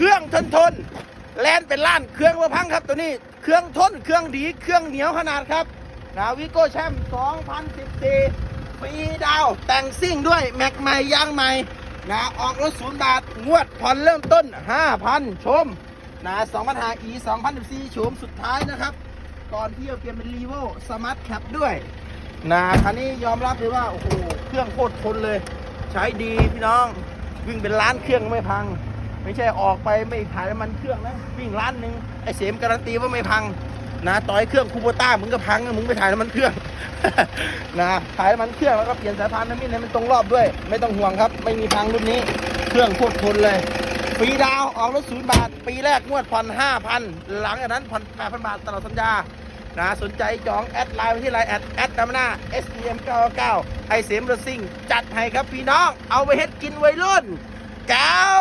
เครื่องทนทนแลนเป็นล้านเครื่องมาพังครับตัวนี้ เครื่องทนเครื่องดีเครื่องเหนียวขนาดครับนะวิโก้แชมป์2014ฟรีดาว แต่งซิ่งด้วย แม็กใหม่ยางใหม่นะออกรถศูนย์บาท งวดผ่อนเริ่มต้น 5,000 ชมนะ2,000หา e 2014ชมสุดท้ายนะครับ ก่อนที่จะเปลี่ยนเป็นรีโวสมาร์ทแคปด้วยนะคันนี้ยอมรับเลยว่า โอ้โห เครื่องโคตรทนเลย ใช้ดีพี่น้อง วิ่งเป็นล้านเครื่องไม่พัง ไม่ใช่ออกไปไม่ถ่ายน้ำมันเครื่องนะวิ่งล้านหนึ่งไอเสมการันตีว่าไม่พังนะต่อยเครื่องคูโบต้ามึงก็พังมึงไปถ่ายน้ำมันเครื่องนะถ่ายน้ำมันเครื่องแล้วก็เปลี่ยนสายพานน้ำมันให้มันตรงรอบด้วย ไม่ต้องห่วงครับ ไม่มีพังรุ่นนี้ เครื่องโคตรทนเลยฟรีดาวออกรถศูนย์บาท ปีแรกงวดผ่อนห้าพันหลังจากนั้นผ่อนแปดพันบาทตลอดสัญญานะสนใจจองแอดไลน์ไปที่ไลน์แอดแอดตามหน้า S D M 99ไอเสมรถซิ่งจัดให้ครับพี่น้องเอาไปเฮ็ดกินวัยรุ่นแก้ว